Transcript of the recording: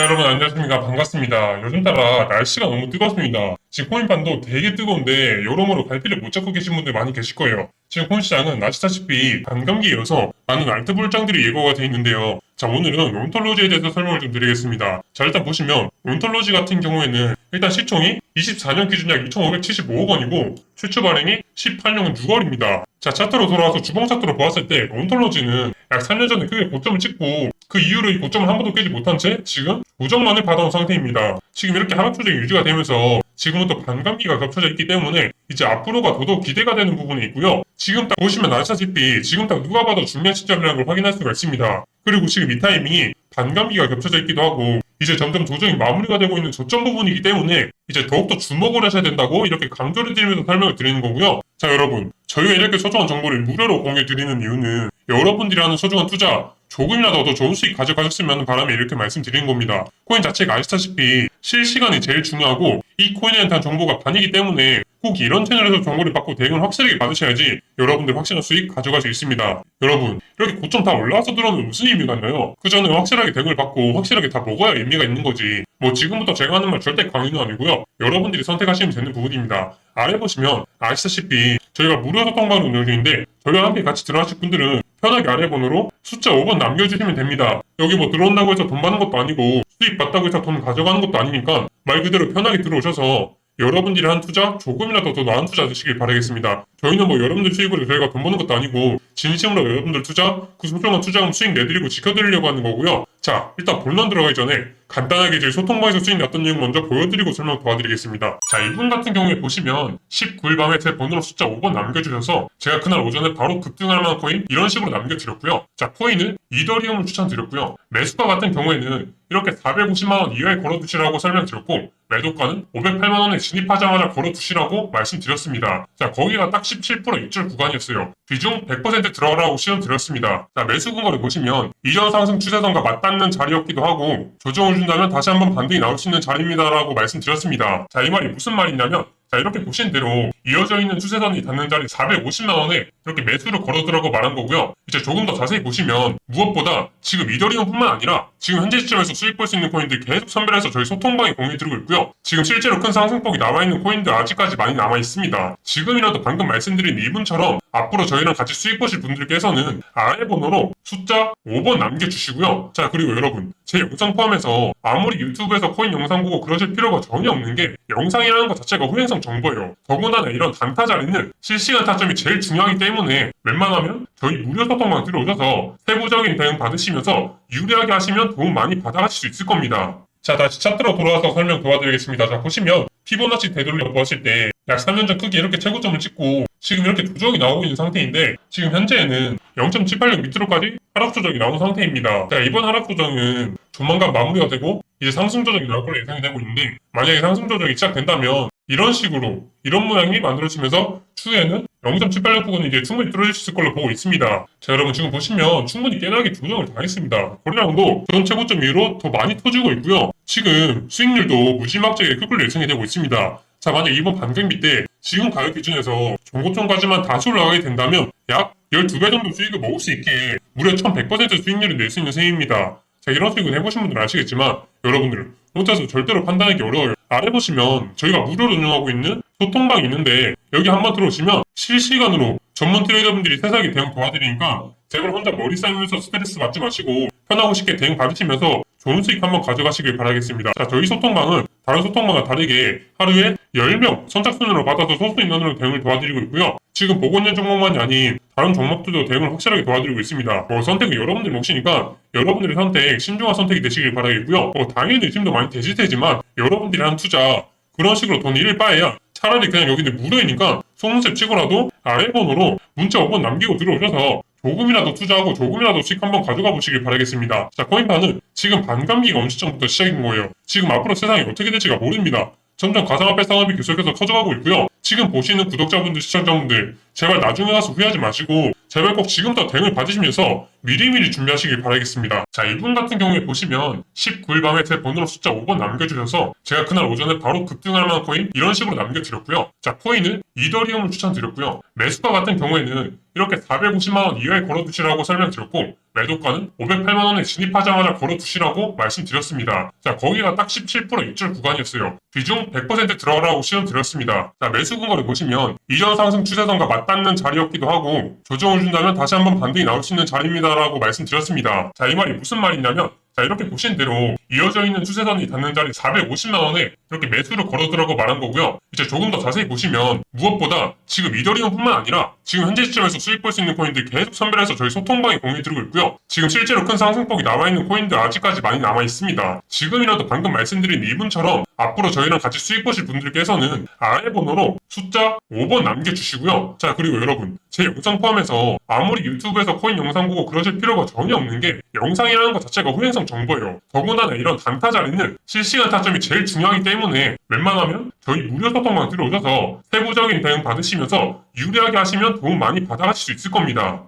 자 여러분 안녕하십니까 반갑습니다. 요즘 따라 날씨가 너무 뜨겁습니다. 지금 코인판도 되게 뜨거운데 여러모로 갈피를 못 잡고 계신 분들 많이 계실 거예요. 지금 코인 시장은 아시다시피 반감기여서 많은 알트 불장들이 예고가 돼 있는데요. 자 오늘은 론톨로지에 대해서 설명을 좀 드리겠습니다. 자 일단 보시면 론톨로지 같은 경우에는 일단 시총이 24년 기준 약 2,575억 원이고 최초 발행이 18년 6월입니다. 자 차트로 돌아와서 주봉 차트로 보았을 때 론톨로지는 약 3년 전에 크게 고점을 찍고 그 이후로 이 고점을 한 번도 깨지 못한 채 지금 고정만을 받아온 상태입니다. 지금 이렇게 하락 추정이 유지가 되면서 지금은 또 반감기가 겹쳐져 있기 때문에 이제 앞으로가 더더욱 기대가 되는 부분이 있고요. 지금 딱 보시면 아시다시피 지금 딱 누가 봐도 중요한 시점이라는 걸 확인할 수가 있습니다. 그리고 지금 이 타이밍이 반감기가 겹쳐져 있기도 하고 이제 점점 조정이 마무리가 되고 있는 저점 부분이기 때문에 이제 더욱더 주목을 하셔야 된다고 이렇게 강조를 드리면서 설명을 드리는 거고요. 자 여러분 저희가 이렇게 소중한 정보를 무료로 공유해 드리는 이유는 여러분들이 하는 소중한 투자 조금이라도 더 좋은 수익 가져가셨으면 바람에 이렇게 말씀드리는 겁니다. 코인 자체가 아시다시피 실시간이 제일 중요하고 이 코인에 대한 정보가 반이기 때문에 꼭 이런 채널에서 정보를 받고 대응을 확실하게 받으셔야지 여러분들 확실한 수익 가져갈 수 있습니다. 여러분 이렇게 고점 다 올라와서 들어오면 무슨 의미가 있나요? 그 전에 확실하게 대응을 받고 확실하게 다 먹어야 의미가 있는 거지. 뭐 지금부터 제가 하는 말 절대 강의는 아니고요. 여러분들이 선택하시면 되는 부분입니다. 아래 보시면 아시다시피 저희가 무료 소통방을 운영 중인데 저희와 함께 같이 들어가실 분들은 편하게 아래 번호로 숫자 5번 남겨주시면 됩니다. 여기 뭐 들어온다고 해서 돈 받는 것도 아니고 수익 받다고 해서 돈 가져가는 것도 아니니까 말 그대로 편하게 들어오셔서 여러분들이 한 투자 조금이라도 더 나은 투자 되시길 바라겠습니다. 저희는 뭐 여러분들 수익으로 저희가 돈 버는 것도 아니고 진심으로 여러분들 투자 그 소중한 투자금 수익 내드리고 지켜드리려고 하는 거고요. 자 일단 본론 들어가기 전에 간단하게 저희 소통방에서 수익 났던 내용 먼저 보여드리고 설명 도와드리겠습니다. 자 이분 같은 경우에 보시면 19일 밤에 제 번호로 숫자 5번 남겨주셔서 제가 그날 오전에 바로 급등할 만한 코인 이런 식으로 남겨드렸고요. 자 코인은 이더리움을 추천드렸고요. 매수가 같은 경우에는 이렇게 450만원 이하에 걸어두시라고 설명드렸고 매도가는 508만원에 진입하자마자 걸어두시라고 말씀드렸습니다. 자 거기가 딱 17% 입줄 구간이었어요. 비중 100% 들어가라고 시험드렸습니다. 자 매수 근거를 보시면 이전 상승 추세선과 맞닿는 자리였기도 하고 조정을 준다면 다시 한번 반등이 나올 수 있는 자리입니다라고 말씀드렸습니다. 자 이 말이 무슨 말이냐면 자 이렇게 보신 대로 이어져 있는 추세선이 닿는 자리 450만 원에 이렇게 매수를 걸어두라고 말한 거고요. 이제 조금 더 자세히 보시면 무엇보다 지금 이더리움뿐만 아니라 지금 현재 시점에서 수익 볼 수 있는 코인들 계속 선별해서 저희 소통방에 공유드리고 있고요. 지금 실제로 큰 상승폭이 남아 있는 코인들 아직까지 많이 남아 있습니다. 지금이라도 방금 말씀드린 이분처럼 앞으로 저희랑 같이 수익 보실 분들께서는 아래 번호로 숫자 5번 남겨주시고요. 자 그리고 여러분 제 영상 포함해서 아무리 유튜브에서 코인 영상 보고 그러실 필요가 전혀 없는 게 영상이라는 것 자체가 후행성 정보예요. 더군다나 이런 단타 자리는 실시간 타점이 제일 중요하기 때문에 웬만하면 저희 무료 소통방 들어오셔서 세부적인 대응 받으시면서 유리하게 하시면 도움 많이 받아가실 수 있을 겁니다. 자 다시 차트로 돌아와서 설명 도와드리겠습니다. 자 보시면 피보나치 되돌려 보았을 때 약 3년 전 크게 이렇게 최고점을 찍고 지금 이렇게 조정이 나오고 있는 상태인데 지금 현재는 0.786 밑으로까지 하락 조정이 나온 상태입니다. 자 이번 하락 조정은 조만간 마무리가 되고 이제 상승 조정이 나올 걸로 예상이 되고 있는데 만약에 상승 조정이 시작된다면 이런 식으로 이런 모양이 만들어지면서 추후에는 0.786 부분은 이제 충분히 뚫어질 수 있을 걸로 보고 있습니다. 자 여러분 지금 보시면 충분히 깨나게 조정을 당했습니다. 거래량도 전 최고점 이후로 더 많이 터지고 있고요. 지금 수익률도 무지막지하게 끌끌 예상이 되고 있습니다. 자 만약 이번 반등비 때 지금 가격 기준에서 종고점까지만 다시 올라가게 된다면 약 12배 정도 수익을 먹을 수 있게 무려 1100% 수익률을 낼 수 있는 셈입니다. 자 이런 수익은 해보신 분들은 아시겠지만 여러분들 혼자서 절대로 판단하기 어려워요. 아래 보시면 저희가 무료로 운영하고 있는 소통방이 있는데 여기 한번 들어오시면 실시간으로 전문 트레이더분들이 세세하게 대응 도와드리니까 제발 혼자 머리 쌓이면서 스트레스 받지 마시고 편하고 쉽게 대응 받으시면서 좋은 수익 한번 가져가시길 바라겠습니다. 자, 저희 소통방은 다른 소통방과 다르게 하루에 10명 선착순으로 받아서 소수 인원으로 대응을 도와드리고 있고요. 지금 보고 있는 종목만이 아닌 다른 종목들도 대응을 확실하게 도와드리고 있습니다. 뭐 선택은 여러분들 몫이니까 여러분들의 선택, 신중한 선택이 되시길 바라겠고요. 뭐 당연히 의심도 많이 되실 테지만 여러분들이 한 투자 그런 식으로 돈 잃을 바에야 차라리 그냥 여기는 무료이니까 속눈썹 치고라도 아래 번호로 문자 5번 남기고 들어오셔서 조금이라도 투자하고 조금이라도 수익 한번 가져가 보시길 바라겠습니다. 자, 코인판은 지금 반감기가 엄시점부터 시작인 거예요. 지금 앞으로 세상이 어떻게 될지가 모릅니다. 점점 가상화폐 산업이 계속해서 커져가고 있고요. 지금 보시는 구독자분들, 시청자분들, 제발 나중에 가서 후회하지 마시고 제발 꼭 지금부터 댕을 받으시면서 미리미리 준비하시길 바라겠습니다. 자, 이분 같은 경우에 보시면 19일 밤에 제 번호로 숫자 5번 남겨주셔서 제가 그날 오전에 바로 급등할 만한 코인 이런 식으로 남겨드렸고요. 자, 코인은 이더리움을 추천드렸고요. 매수가 같은 경우에는 이렇게 450만원 이하에 걸어두시라고 설명드렸고 매도가는 508만원에 진입하자마자 걸어두시라고 말씀드렸습니다. 자, 거기가 딱 17% 입절 구간이었어요. 비중 100% 들어가라고 시험 드렸습니다. 자, 매수 근거를 보시면 이전 상승 추세선과 맞닿는 자리였기도 하고 조정을 준다면 다시 한번 반등이 나올 수 있는 자리입니다라고 말씀드렸습니다. 자, 이 말이 무슨 말이냐면 자, 이렇게 보신 대로 이어져 있는 추세선이 닿는 자리 450만 원에 이렇게 매수를 걸어두라고 말한 거고요. 이제 조금 더 자세히 보시면 무엇보다 지금 이더리움뿐만 아니라 지금 현재 시점에서 수익 볼 수 있는 코인들 계속 선별해서 저희 소통방에 공유해드리고 있고요. 지금 실제로 큰 상승폭이 나와 있는 코인들 아직까지 많이 남아 있습니다. 지금이라도 방금 말씀드린 이분처럼 앞으로 저희랑 같이 수익 보실 분들께서는 아래 번호로 숫자 5번 남겨주시고요. 자 그리고 여러분 제 영상 포함해서 아무리 유튜브에서 코인 영상 보고 그러실 필요가 전혀 없는 게 영상이라는 것 자체가 후행성 정보예요. 더군다나 이런 단타 자리는 실시간 타점이 제일 중요하기 때문에 웬만하면 저희 무료 소통방 들어오셔서 세부적인 대응 받으시면서 유리하게 하시면 도움 많이 받아가실 수 있을 겁니다.